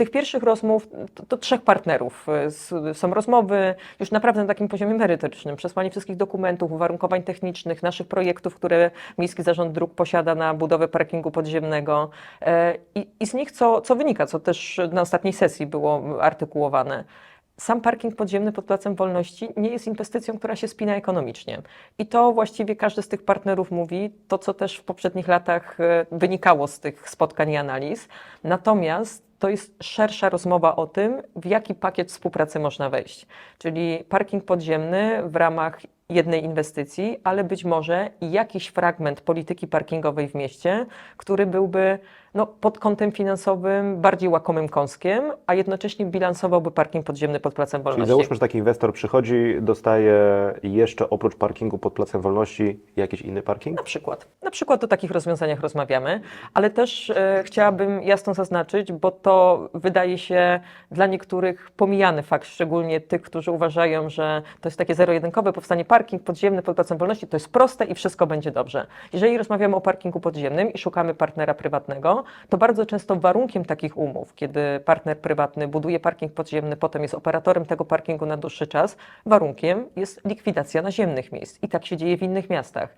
tych pierwszych rozmów to, to trzech partnerów. y, Są rozmowy już naprawdę na takim poziomie merytorycznym, przesłanie wszystkich dokumentów, uwarunkowań technicznych, naszych projektów, które Miejski Zarząd Dróg posiada na budowę parkingu podziemnego e, i, i z nich co, co wynika, co też na ostatniej sesji było artykułowane. Sam parking podziemny pod Placem Wolności nie jest inwestycją, która się spina ekonomicznie. I to właściwie każdy z tych partnerów mówi, to co też w poprzednich latach e, wynikało z tych spotkań i analiz. Natomiast to jest szersza rozmowa o tym, w jaki pakiet współpracy można wejść. Czyli parking podziemny w ramach jednej inwestycji, ale być może jakiś fragment polityki parkingowej w mieście, który byłby no, pod kątem finansowym bardziej łakomym kąskiem, a jednocześnie bilansowałby parking podziemny pod Placem Czyli Wolności. załóżmy, że taki inwestor przychodzi, dostaje jeszcze oprócz parkingu pod Placem Wolności jakiś inny parking? Na przykład. Na przykład o takich rozwiązaniach rozmawiamy, ale też e, chciałabym jasno zaznaczyć, bo to wydaje się dla niektórych pomijany fakt, szczególnie tych, którzy uważają, że to jest takie zero-jedynkowe, powstanie parking podziemny pod Placem Wolności, to jest proste i wszystko będzie dobrze. Jeżeli rozmawiamy o parkingu podziemnym i szukamy partnera prywatnego, to bardzo często warunkiem takich umów, kiedy partner prywatny buduje parking podziemny, potem jest operatorem tego parkingu na dłuższy czas, warunkiem jest likwidacja naziemnych miejsc. I tak się dzieje w innych miastach.